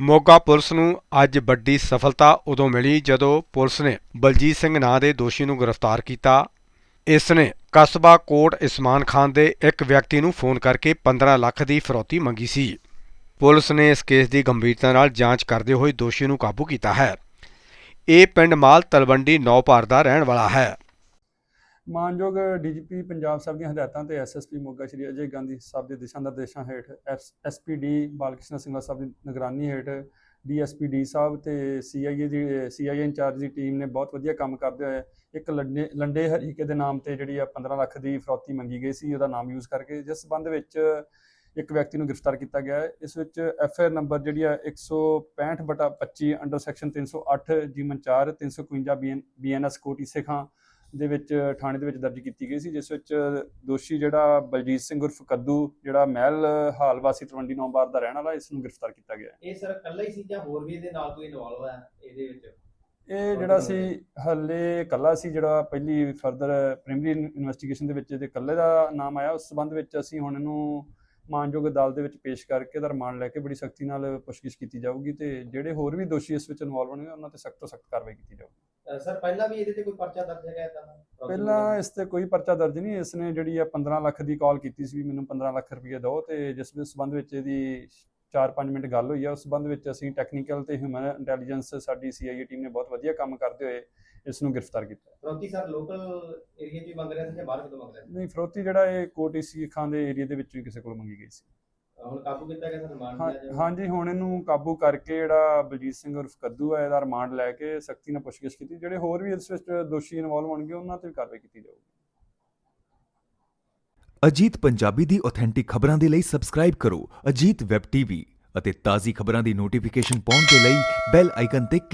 Moga police ਨੂੰ ਅੱਜ ਵੱਡੀ ਸਫਲਤਾ ਉਦੋਂ ਮਿਲੀ ਜਦੋਂ ਪੁਲਿਸ ਨੇ ਬਲਜੀਤ ਸਿੰਘ ਨਾਂ ਦੇ ਦੋਸ਼ੀ ਨੂੰ ਗ੍ਰਿਫਤਾਰ ਕੀਤਾ। ਇਸ ਨੇ ਕਸਬਾ ਕੋਟ ਇਸਮਾਨ ਖਾਨ ਦੇ ਇੱਕ ਵਿਅਕਤੀ ਨੂੰ ਫੋਨ ਕਰਕੇ 15 ਲੱਖ ਦੀ ਫਰੌਤੀ ਮੰਗੀ ਸੀ। ਪੁਲਿਸ ਨੇ ਇਸ ਕੇਸ ਦੀ ਗੰਭੀਰਤਾ ਨਾਲ ਜਾਂਚ ਕਰਦੇ ਹੋਏ ਦੋਸ਼ੀ ਨੂੰ ਕਾਬੂ ਕੀਤਾ ਹੈ। ਇਹ ਪਿੰਡ ਮਾਲ ਤਲਵੰਡੀ ਨੌਪਾਰ ਦਾ ਰਹਿਣ ਵਾਲਾ ਹੈ। ਮਾਨਯੋਗ ਡੀਜੀਪੀ ਪੰਜਾਬ ਸਾਹਿਬ ਦੀਆਂ ਹਦਾਇਤਾਂ ਤੇ ਐਸਐਸਪੀ ਮੋਗਾ ਸ਼੍ਰੀ ਅਜੇ ਗਾਂਧੀ ਸਾਹਿਬ ਦੇ ਦਿਸ਼ਾ ਨਿਰਦੇਸ਼ਾਂ ਹੇਠ ਐਸਪੀਡੀ ਬਾਲਕ੍ਰਿਸ਼ਨ ਸਿੰਘਲਾ ਸਾਹਿਬ ਦੀ ਨਿਗਰਾਨੀ ਹੇਠ ਡੀਐਸਪੀਡੀ ਸਾਹਿਬ ਤੇ ਸੀਆਈਏ ਦੀ ਸੀਆਈਏ ਇੰਚਾਰਜ ਦੀ ਟੀਮ ਨੇ ਬਹੁਤ ਵਧੀਆ ਕੰਮ ਕਰਦੇ ਹੋਏ ਇੱਕ ਲੰਡੇ ਲੰਡੇ ਹਰੀਕੇ ਦੇ ਨਾਮ ਤੇ ਜਿਹੜੀ ਆ 15 ਲੱਖ ਦੀ ਫਰੌਤੀ ਮੰਗੀ ਗਈ ਸੀ, ਉਹਦਾ ਨਾਮ ਯੂਜ਼ ਕਰਕੇ ਜਿਸ ਸੰਬੰਧ ਵਿੱਚ ਇੱਕ ਵਿਅਕਤੀ ਨੂੰ ਗ੍ਰਿਫਤਾਰ ਕੀਤਾ ਗਿਆ ਹੈ। ਇਸ ਵਿੱਚ ਐਫਆਈਆਰ ਨੰਬਰ ਜਿਹੜੀ ਆ 165 ਬਟਾ 25 ਅੰਡਰ ਸੈਕਸ਼ਨ 308 ਜੀਮਨ 4 351 ਬੀਐਨਐਸ ਕੋਟੀ ਸਿਖਾਂ ਦੇ ਵਿੱਚ ਥਾਣੇ ਦੇ ਵਿੱਚ ਦਰਜ ਕੀਤੀ ਗਈ ਸੀ ਜਿਸ ਵਿੱਚ ਦੋਸ਼ੀ ਜਿਹੜਾ ਬਲਜੀਤ ਸਿੰਘ ਉਰਫ ਕੱਦੂ ਜਿਹੜਾ ਮਹਿਲ ਹਾਲ ਵਾਸੀ ਤਲਵੰਡੀ ਨੌਬਾਰ ਦਾ ਰਹਿਣ ਵਾਲਾ ਇਸ ਨੂੰ ਗ੍ਰਿਫਤਾਰ ਕੀਤਾ ਗਿਆ ਹੈ। ਇਹ ਸਰ ਇਕੱਲਾ ਹੀ ਸੀ ਜਾਂ ਹੋਰ ਵੀ ਇਹਦੇ ਨਾਲ ਕੋਈ ਇਨਵੋਲਵ ਹੋਇਆ ਇਹਦੇ ਵਿੱਚ ਇਹ ਜਿਹੜਾ ਸੀ ਹੱਲੇ ਕੱਲਾ ਸੀ ਜਿਹੜਾ ਪਹਿਲੀ ਫਰਦਰ ਪ੍ਰਾਇਮਰੀ ਇਨਵੈਸਟੀਗੇਸ਼ਨ ਦੇ ਵਿੱਚ ਇਹਦੇ ਕੱਲੇ ਦਾ ਨਾਮ ਆਇਆ ਉਸ ਸਬੰਧ ਵਿੱਚ ਅਸੀਂ ਹੁਣ ਇਹਨੂੰ ਮਾਨਯੋਗ ਅਦਾਲਤ ਦੇ ਵਿੱਚ ਪੇਸ਼ ਕਰਕੇ ਇਹਦਾ ਰਿਮਾਂਡ ਲੈ ਕੇ ਬੜੀ ਸਖਤੀ ਨਾਲ ਪੁੱਛਗਿੱਛ ਕੀਤੀ ਜਾਊਗੀ ਤੇ ਜਿਹੜੇ ਹੋਰ ਵੀ ਦੋਸ਼ੀ ਇਸ ਵਿੱਚ ਇਨਵੋਲਵ ਹੋਣਗੇ ਉਹਨਾਂ ਤੇ ਸਖਤ ਤੋਂ ਸਖਤ ਕਾਰਵਾਈ ਕੀਤੀ ਜਾਊਗੀ ਸਰ ਪਹਿਲਾਂ ਵੀ ਇਹਦੇ ਤੇ ਕੋਈ ਪਰਚਾ ਦਰਜ ਹੈਗਾ ਇਦਾਂ ਦਾ? ਪਹਿਲਾਂ ਇਸ ਤੇ ਕੋਈ ਪਰਚਾ ਦਰਜ ਨਹੀਂ ਇਸ ਨੇ ਜਿਹੜੀ ਆ 15 ਲੱਖ ਦੀ ਕਾਲ ਕੀਤੀ ਸੀ ਵੀ ਮੈਨੂੰ 15 ਲੱਖ ਰੁਪਏ ਦਿਓ ਤੇ ਜਿਸ ਦੇ ਸਬੰਧ ਵਿੱਚ ਇਹਦੀ 4-5 ਮਿੰਟ ਗੱਲ ਹੋਈ ਆ ਉਸ ਸਬੰਧ ਵਿੱਚ ਅਸੀਂ ਟੈਕਨੀਕਲ ਤੇ ਹਿਊਮਨ ਇੰਟੈਲੀਜੈਂਸ ਸਾਡੀ ਸੀਆਈਏ ਟੀਮ ਨੇ ਬਹੁਤ ਵਧੀਆ ਕੰਮ ਕਰਦੇ ਹੋਏ ਇਸ ਨੂੰ ਗ੍ਰਿਫਤਾਰ ਕੀਤਾ। ਫਰੋਤੀ ਸਰ ਲੋਕਲ ਏਰੀਆ 'ਚ ਹੀ ਮੰਗ ਰਿਹਾ ਸੀ ਜਾਂ ਬਾਹਰ ਕਿਤੋਂ ਮੰਗ ਰਿਹਾ ਨਹੀਂ ਫਰੋਤੀ ਜਿਹੜਾ ਇਹ ਕੋਟੀ ਸੀ ਖਾਂ ਦੇ ਏਰੀਆ ਦੇ ਵਿੱਚੋਂ ਹੀ ਕਿਸੇ ਕੋਲ ਮੰਗੀ ਗਈ ਸੀ। ਹੁਣ ਕਾਬੂ ਕੀਤਾ ਗਿਆ ਸਰ ਰਿਮਾਂਡ ਹਾਂ- ਲਿਆ ਜਾਊਗਾ। ਹਾਂਜੀ ਹੁਣ ਇਹਨੂੰ ਕਾਬੂ ਕਰਕੇ ਜਿਹੜਾ ਬਲਜੀਤ ਸਿੰਘ ਉਰਫ ਕੱਦੂ ਹੈ ਇਹਦਾ ਰਿਮਾਂਡ ਲੈ ਕੇ ਸਖਤੀ ਨਾਲ ਪੁੱਛਗਿੱਛ ਕੀਤੀ। ਜਿਹੜੇ ਹੋਰ ਵੀ ਇਸ ਵਿੱਚ ਦੋਸ਼ੀ ਇਨਵੋਲਵ ਹੋਣਗੇ ਉਹਨਾਂ ਤੇ ਵੀ ਕਾਰਵਾਈ ਕੀਤੀ ਜਾਊਗੀ। ਅਜੀਤ ਪੰਜਾਬੀ ਦੀ ਆਥੈਂਟਿਕ ਖਬਰਾਂ ਦੇ ਲਈ ਸਬਸਕ੍ਰਾਈਬ ਕਰੋ ਅਜੀਤ ਵੈਬ ਟੀਵੀ ਅਤੇ ਤਾਜ਼ੀ ਖਬਰਾਂ ਦੀ ਨੋਟੀਫਿਕੇਸ਼ਨ ਪਾਉਣ ਦੇ ਲਈ ਬੈਲ ਆਈਕਨ ਤੇ ਕਲਿੱਕ